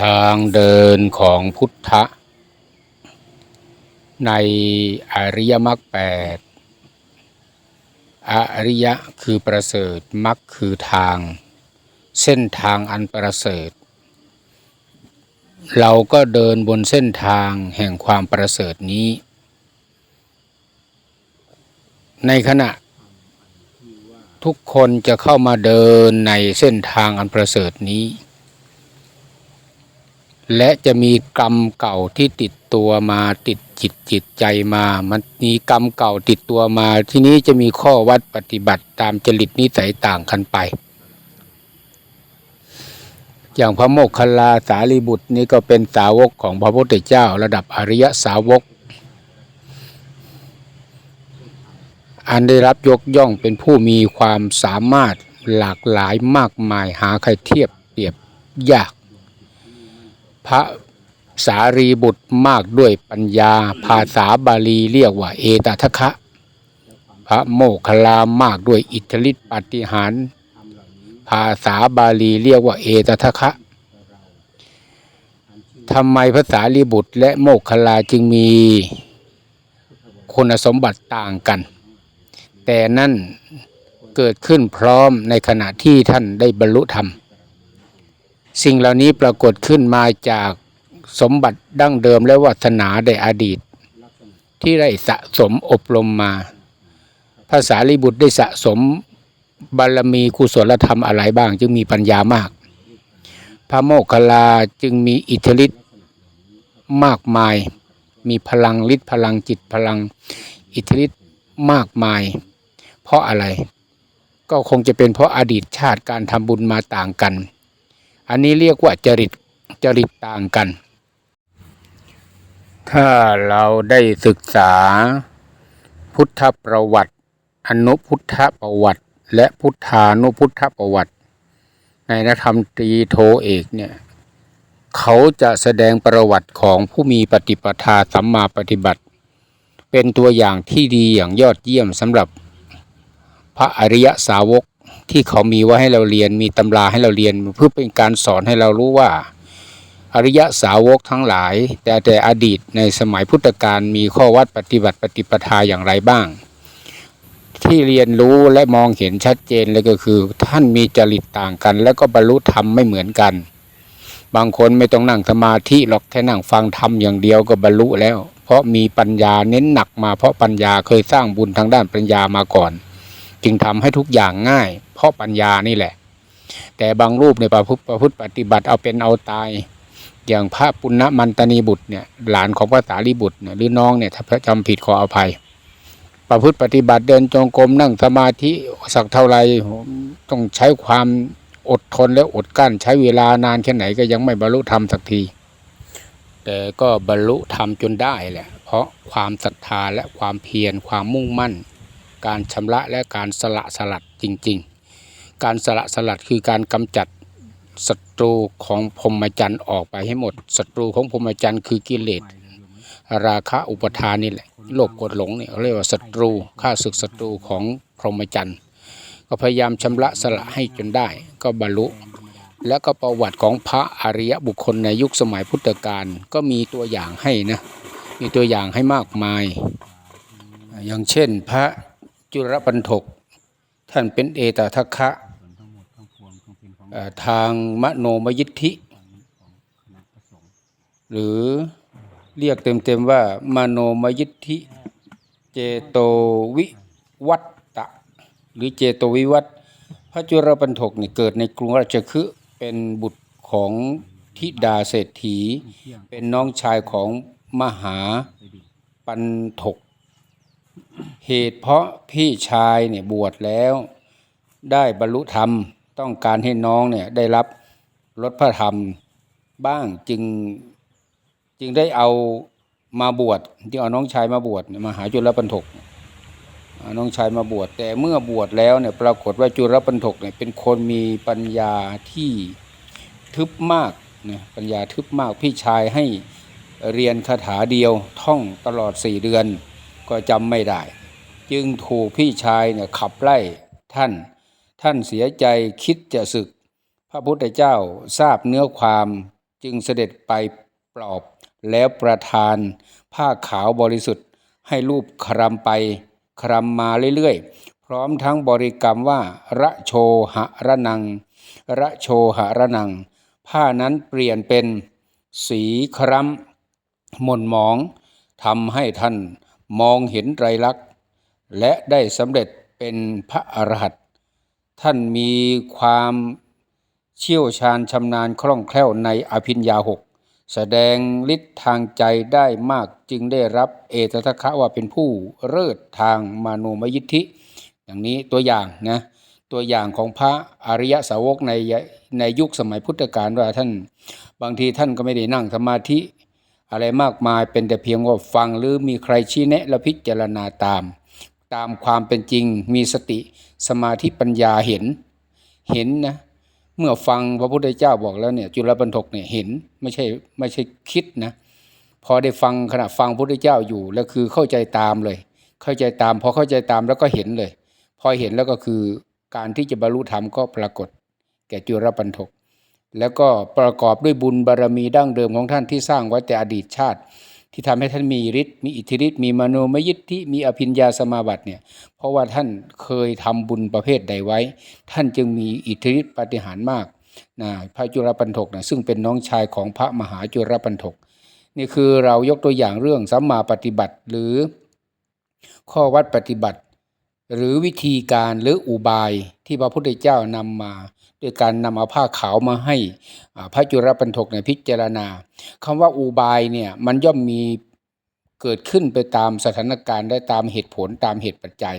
ทางเดินของพุทธะ ในอริยมรรคแปดอริยะคือประเสริฐมรรคคือทาง เส้นทางอันประเสริฐ เราก็เดินบนเส้นทางแห่งความประเสริฐนี้ ในขณะทุกคนจะเข้ามาเดินในเส้นทางอันประเสริฐนี้ และจะมีกรรมเก่าที่ติดตัวมาติดจิตจิตใจมา มันมีกรรมเก่าติดตัวมา ที่นี้จะมีข้อวัดปฏิบัติตามจริตนิสัยต่างกันไป อย่างพระโมคคัลลาสารีบุตรนี่ก็เป็นสาวกของพระพุทธเจ้าระดับอริยสาวก อันได้รับยกย่องเป็นผู้มีความสามารถหลากหลายมากมายหาใครเทียบเปรียบยาก พระสารีบุตรมากด้วยปัญญา ภาษาบาลีเรียกว่า เอตทัคะ พระโมคคัลลามากด้วยอิทธิฤทธิปฏิหารภาษาบาลีเรียกว่า เอตทัคะทำไมภาษาลีบุตรและโมคคลาจึงมีคุณสมบัติต่างกัน แต่นั่นเกิดขึ้นพร้อมในขณะที่ท่านได้บรรลุธรรม สิ่งเหล่านี้ปรากฏขึ้นมาจากสมบัติดั้งเดิมและวัฒนาในอดีต ที่ได้สะสมอบรมมา ภาษาลิบุตรได้สะสมบารมีกุศลธรรมอะไรบ้าง จึงมีปัญญามาก พระโมคคัลลาจึงมีอิทธิฤทธิ์มากมาย มีพลังฤทธิ์พลังจิตพลังอิทธิฤทธิ์มากมาย เพราะอะไร ก็คงจะเป็นเพราะอดีตชาติการทำบุญมาต่างกัน อันนี้เรียกว่าจริตจริตต่างกัน ถ้าเราได้ศึกษา พุทธประวัติ อนุพุทธประวัติ และพุทธานุพุทธประวัติ ในนธรรมตรีโทเอกเนี่ยเขาจะแสดงประวัติของผู้มีปฏิปทาสัมมาปฏิบัติ เป็นตัวอย่างที่ดีอย่างยอดเยี่ยมสำหรับพระอริยสาวก ที่เขามีไว้ให้เราเรียน มีตำราให้เราเรียน เพื่อเป็นการสอนให้เรารู้ว่า อริยสาวกทั้งหลาย แต่แต่อดีตในสมัยพุทธกาลมีข้อวัดปฏิบัติปฏิปทาอย่างไรบ้าง ที่เรียนรู้และมองเห็นชัดเจนเลยก็คือ ท่านมีจริตต่างกัน แล้วก็บรรลุธรรมไม่เหมือนกัน บางคนไม่ต้องนั่งสมาธิหรอกแค่นั่งฟังธรรมอย่างเดียวก็บรรลุแล้ว เพราะมีปัญญาเน้นหนักมาเพราะปัญญาเคยสร้างบุญทางด้านปัญญามาก่อน จึงทำให้ทุกอย่างง่าย เพราะปัญญานี่แหละ แต่บางรูปในประพฤติประพฤติปฏิบัติเอาเป็นเอาตาย อย่างพระปุณณมันตนีบุตรเนี่ยหลานของพระสารีบุตรเนี่ยหรือน้องเนี่ยถ้าจำผิดขออภัย ประพฤติปฏิบัติเดินจงกรมนั่งสมาธิสักเท่าไหรต้องใช้ความอดทนและอดกลั้นใช้เวลานานแค่ไหนก็ยังไม่บรรลุธรรมสักที แต่ก็บรรลุธรรมจนได้แหละเพราะความศรัทธาและความเพียรความมุ่งมั่น การชำระและการสละสลัดจริง ๆ การสละสลัดคือการกำจัดศัตรูของพรหมจรรย์ออกไปให้หมดศัตรูของพรหมจรรย์คือกิเลสราคะอุปทานนี่แหละโลภกดหลงเนี่ยเขาเรียกว่าศัตรูข้าศึกศัตรูของพรหมจรรย์ก็พยายามชำระสละให้จนได้ก็บรรลุ แล้วก็ประวัติของพระอริยบุคคลในยุคสมัยพุทธกาลก็มีตัวอย่างให้นะมีตัวอย่างให้มากมาย อย่างเช่นพระ จุลปันถก ท่านเป็นเอตทัคคะทางมโนมยิทธิ หรือเรียกเต็มๆว่ามโนมยิทธิ เจโตวิวัตตะ หรือเจโตวิวัตพระจุลปันถกเนี่ยเกิดในกรุงราชคฤห์เป็นบุตรของธิดาเศรษฐี เป็นน้องชายของมหาปันถก เหตุเพราะพี่ชายเนี่ยบวชแล้ว ได้บรรลุธรรมต้องการให้น้องเนี่ยได้รับรถพระธรรมบ้างจึงจึงได้เอามาบวชจึงเอาน้องชายมาบวชมาหาจุลปันถกน้องชายมาบวชแต่เมื่อบวชแล้วเนี่ยปรากฏว่าจุลปันถกเนี่ยเป็นคนมีปัญญาที่ทึบมากนะปัญญาทึบมากพี่ชายให้เรียนคาถาเดียวท่องตลอดสี่เดือน ก็จำไม่ได้ จึงถูกพี่ชายเนี่ยขับไล่ท่าน ท่านเสียใจคิดจะศึก พระพุทธเจ้าทราบเนื้อความจึงเสด็จไปปลอบแล้วประทาน ผ้าขาวบริสุทธิ์ ให้รูปครำไปครำมาเรื่อยๆ พร้อมทั้งบริกรรมว่า ระโชหะระนัง ระโชหะระนัง ผ้านั้นเปลี่ยนเป็นสีคล้ำหม่นหมองทำให้ท่าน มองเห็นไตรลักษณ์ และได้สำเร็จเป็นพระอรหันต์ท่านมีความเชี่ยวชาญชำนาญคล่องแคล่วในอภิญญาหกแสดงฤทธิ์ทางใจได้มากจึงได้รับเอตทัคะว่าเป็นผู้เลิศทางมาโนมยิทธิ อย่างนี้ตัวอย่างนะตัวอย่างของพระอริยสาวกในในยุคสมัยพุทธกาลว่าท่าน บางทีท่านก็ไม่ได้นั่งสมาธิ อะไรมากมายเป็นแต่เพียงว่าฟังหรือมีใครชี้แนะและพิจารณาตาม ตามความเป็นจริงมีสติสมาธิปัญญาเห็น เห็นนะเมื่อฟังพระพุทธเจ้าบอกแล้วเนี่ยจุลปันทกเนี่ยเห็นไม่ใช่ไม่ใช่คิดนะพอได้ฟังขณะฟังพระพุทธเจ้าอยู่แล้วคือเข้าใจตามเลย เข้าใจตามพอเข้าใจตามแล้วก็เห็นเลย พอเห็นแล้วก็คือการที่จะบรรลุธรรมก็ปรากฏ แก่จุลปันทก แล้วก็ประกอบด้วยบุญบารรมีดั้งเดิมของท่านที่สร้างไว้แต่อดีตชาติ ที่ทำให้ท่านมีฤทธิ์มีอิทธิฤทธิ์มีมโนมยิทธิมีอภิญญาสมาบัติเนี่ยเพราะว่าท่านเคยทำบุญประเภทใดไว้ ท่านจึงมีอิทธิฤทธิ์ปฏิหารมากนะพระจุลปันทกนะซึ่งเป็นน้องชายของพระมหาจุลปันทกนี่คือเรายกตัวอย่างเรื่องสัมมาปฏิบัติหรือข้อวัดปฏิบัติ หรือวิธีการหรืออุบายที่พระพุทธเจ้านำมา ด้วยการนำเอาผ้าขาวมาให้พระจุลปันทกในพิจารณาคำว่าอุบายเนี่ยมันย่อมมีเกิดขึ้นไปตามสถานการณ์ได้ตามเหตุผลตามเหตุปัจจัย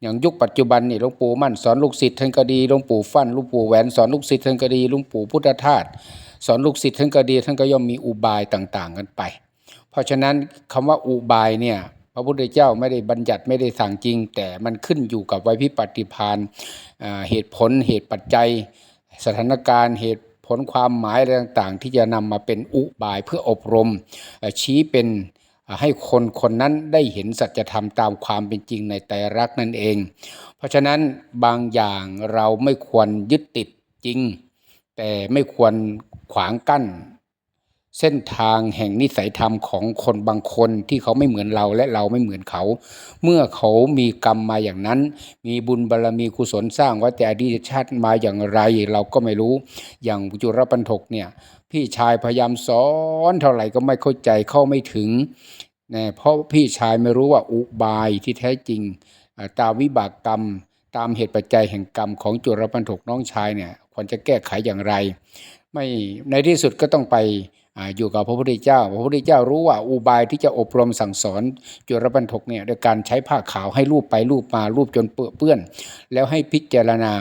อย่างยุคปัจจุบันนี่หลวงปู่มั่นสอนลูกศิษย์ท่านก็ดีหลวงปู่ฟั่นหลวงปู่แหวนสอนลูกศิษย์ท่านก็ดีหลวงปู่พุทธทาสสอนลูกศิษย์ท่านก็ดีท่านก็ย่อมมีอุบายต่าง ๆ กันไป เพราะฉะนั้นคำว่าอุบายเนี่ย พระพุทธเจ้าไม่ได้บัญญัติไม่ได้สั่งจริง แต่มันขึ้นอยู่กับไวยพิปฏิภาณอ่าเหตุผลเหตุปัจจัย สถานการณ์เหตุผลความหมายอะไรต่างๆ ที่จะนำมาเป็นอุบายเพื่ออบรม ชี้เป็นให้คนคนนั้นได้เห็นสัจธรรมตามความเป็นจริงในไตรลักษณ์นั่นเอง เพราะฉะนั้นบางอย่างเราไม่ควรยึดติดจริง แต่ไม่ควรขวางกั้น เส้นทางแห่งนิสัยธรรมของคนบางคนที่เขาไม่เหมือนเราและเราไม่เหมือนเขา เมื่อเขามีกรรมมาอย่างนั้น มีบุญบารรมีกุศลสร้างไว้แต่อดีตชาติมาอย่างไร เราก็ไม่รู้ อย่างจุรปันทกเนี่ย พี่ชายพยายามสอนเท่าไหร่ก็ไม่เข้าใจเข้าไม่ถึงนะเพราะพี่ชายไม่รู้ว่าอุบายที่แท้จริงตามวิบากกรรม ตามเหตุปัจจัยแห่งกรรมของจุรปันทกน้องชายเนี่ยควรจะแก้ไขอย่างไร ไม่ในที่สุดก็ต้องไป อยู่กับพระพุทธเจ้า พระพุทธเจ้ารู้ว่าอุบายที่จะอบรมสั่งสอนจุรปันทกเนี่ยโดยการใช้ผ้าขาวให้รูปไปรูปมารูปจนเปื้อนเปื้อน แล้วให้พิจารณา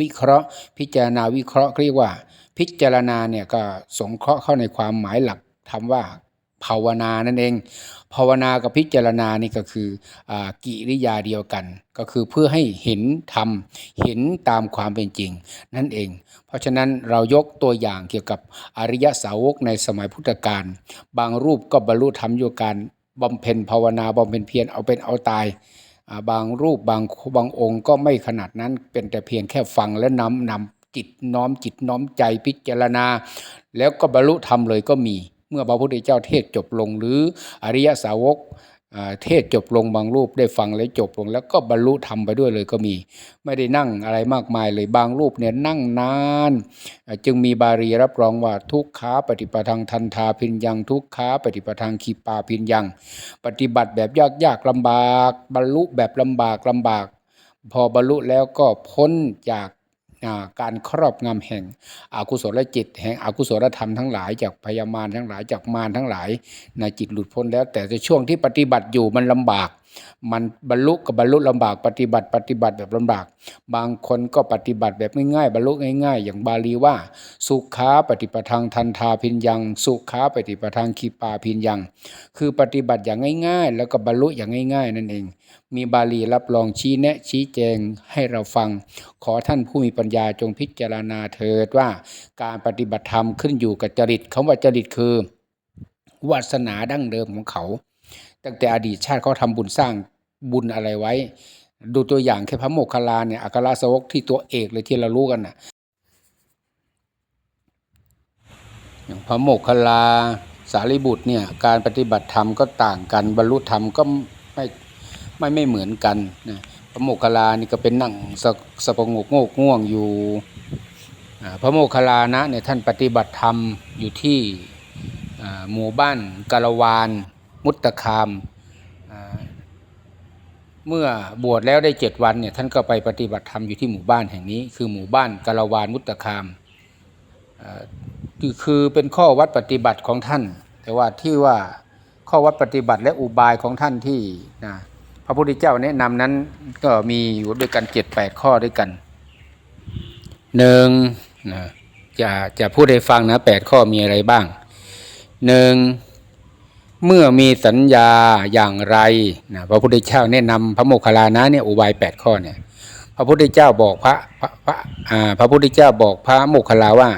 วิเคราะห์ พิจารณาวิเคราะห์เรียกว่า พิจารณาเนี่ยก็สงเคราะห์เข้าในความหมายหลักทำว่า ภาวนานั่นเอง ภาวนากับพิจารณานี่ก็คืออกิริยาเดียวกัน ก็คือเพื่อให้เห็นธรรมเห็นตามความเป็นจริง นั่นเอง เพราะฉะนั้นเรายกตัวอย่างเกี่ยวกับอริยสาวกในสมัยพุทธกาลบางรูปก็บรรลุธรรมโยการบำเพ็ญภาวนาบำเพ็ญเพียรเอาเป็นเอาตายบางรูปบางบางองค์ก็ไม่ขนาดนั้นเป็นแต่เพียงแค่ฟังและน้อมนำจิตน้อมจิตน้อมใจพิจารณา แล้วก็บรรลุธรรมเลยก็มี เมื่อพระพุทธเจ้าเทศจบลงหรืออริยสาวกเทศจบลงบางรูปได้ฟังแล้วจบลง แล้วก็บรรลุธรรมไปด้วยเลยก็มี ไม่ได้นั่งอะไรมากมายเลยบางรูปเนี่ยนั่งนาน จึงมีบาลีรับรองว่าทุกขาปฏิปทังทันทาพินยัง ทุกขาปฏิปทังขีปาพินยัง ปฏิบัติแบบยากยากลำบาก บรรลุแบบลำบากลำบาก พอบรรลุแล้วก็พ้นจาก การครอบงำแห่งอากุศลจิต แห่งอากุศลธรรมทั้งหลายจากพยามารทั้งหลายจากมารทั้งหลายในะจิตหลุดพ้นแล้ว แต่ในช่วงที่ปฏิบัติอยู่มันลำบาก มันบรรลุกับบรรลุลำบากปฏิบัติ ปฏิบัติแบบลำบาก บางคนก็ปฏิบัติแบบง่ายๆบรรลุง่าย ๆ อย่างบาลีว่า สุขาปฏิปทังทันทาพินยัง สุขาปฏิปทังคีปาพินยัง คือปฏิบัติอย่างง่าย ๆ แล้วก็บรรลุอย่างง่าย ๆ นั่นเอง มีบาลีรับรองชี้แนะชี้แจงให้เราฟัง ขอท่านผู้มีปัญญาจงพิจารณาเถิดว่า การปฏิบัติธรรมขึ้นอยู่กับจริตคำว่าจริตคือวาสนาดั้งเดิมของเขา ตั้งแต่อดีตชาติเขาทำบุญสร้างบุญอะไรไว้ ดูตัวอย่างแค่พระโมคคัลลาเนี่ยอัครสาวกที่ตัวเอกเลยที่เรารู้กันน่ะอย่างพระโมคคัลลาสารีบุตรเนี่ยการปฏิบัติธรรมก็ต่างกัน บรรลุธรรมก็ไม่ไม่ไม่เหมือนกันนะพระโมคคัลลานี่ก็เป็นนั่งสะสปงกโงกง่วงอยู่พระโมคคัลลานะเนี่ยท่านปฏิบัติธรรมอยู่ที่หมู่บ้านกาลวาน มุตตะคาม เมื่อบวชแล้วได้เจ็ดวันเนี่ยท่านก็ไปปฏิบัติธรรมอยู่ที่หมู่บ้านแห่งนี้ คือหมู่บ้านกาลวานมุตตะคามคือคือเป็นข้อวัดปฏิบัติของท่าน แต่ว่าที่ว่าข้อวัดปฏิบัติและอุบายของท่านที่นะพระพุทธเจ้าแนะนำนั้นก็มีอยู่ด้วยกันเจ็ดแปดข้อด้วยกันหนึ่งนะจะจะพูดให้ฟังนะแปดข้อมีอะไรบ้างหนึ่ง เมื่อมีสัญญาอย่างไรนะพระพุทธเจ้าแนะนำพระโมคคัลลานะเนี่ยอุบายแปดข้อเนี่ยพระพุทธเจ้าบอกพระพระพระอ่าพระพุทธเจ้าบอกพระโมคคัลลาว่า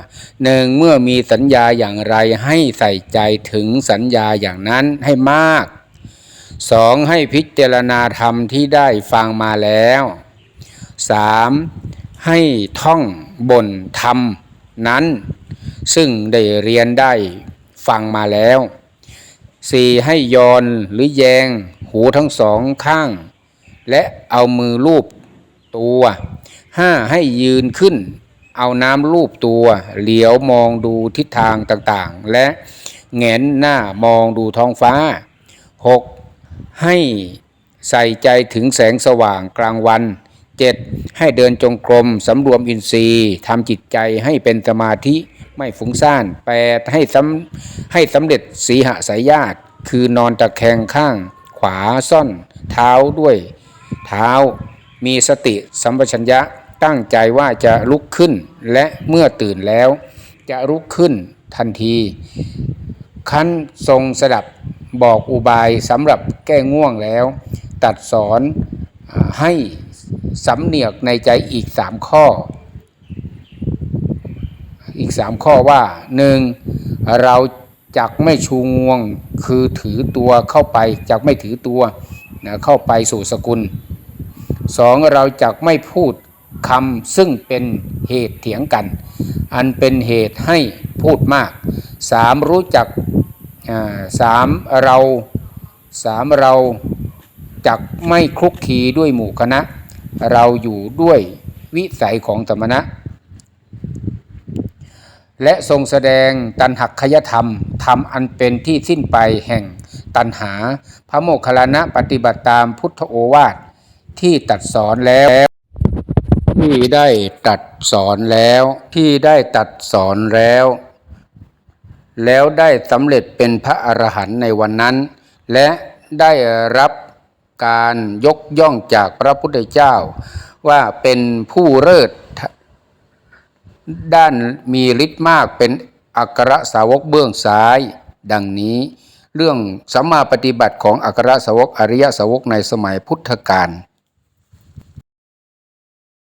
หนึ่งเมื่อมีสัญญาอย่างไรให้ใส่ใจถึงสัญญาอย่างนั้นให้มากสองให้พิจารณาธรรมที่ได้ฟังมาแล้วสามให้ท่องบนธรรมนั้น ซึ่งได้เรียนได้ฟังมาแล้ว สี่ให้ยอนหรือแยง หูทั้งสองข้าง และเอามือลูบตัวห้าให้ยืนขึ้น เอาน้ำลูบตัว เหลียวมองดูทิศทางต่างๆ และแงนหน้ามองดูท้องฟ้าหกให้ใส่ใจถึงแสงสว่างกลางวันเจ็ดให้เดินจงกรมสำรวมอินทรีย์ทำจิตใจให้เป็นสมาธิ ไม่ฟุ้งซ่านแปดให้สำให้สำเร็จสีหสายญาติคือนอนตะแคงข้างขวาซ่อน เท้าด้วย เท้ามีสติสัมปชัญญะตั้งใจว่าจะลุกขึ้นและเมื่อตื่นแล้ว จะลุกขึ้นทันที ขั้นทรงสดับบอกอุบายสำหรับแก้ง่วงแล้ว ตัดสอนให้สำเนียกในใจอีกสามข้อ อีกสามข้อว่าหนึ่งเราจักไม่ชูงวงคือถือตัวเข้าไปจักไม่ถือตัวนะเข้าไปสู่สกุลสองเราจักไม่พูดคำซึ่งเป็นเหตุเถียงกัน อันเป็นเหตุให้พูดมากสามรู้จักสามเราสามเราจักไม่คลุกคีด้วยหมู่คณะ เราอยู่ด้วยวิสัยของสมณะ และทรงแสดงตันหักขยธรรมธรรมอันเป็นที่สิ้นไปแห่งตันหา พระโมคคัลลานะปฏิบัติตามพุทธโอวาทที่ตัดสอนแล้ว ที่ได้ตัดสอนแล้วที่ได้ตัดสอนแล้ว แล้วได้สำเร็จเป็นพระอรหันต์ในวันนั้น และได้รับการยกย่องจากพระพุทธเจ้าว่าเป็นผู้เลิศ ด้านมีฤทธิ์มากเป็นอัครสาวกเบื้องซ้าย ดังนี้ เรื่องสัมมาปฏิบัติของอัครสาวกอริยสาวกในสมัยพุทธกาล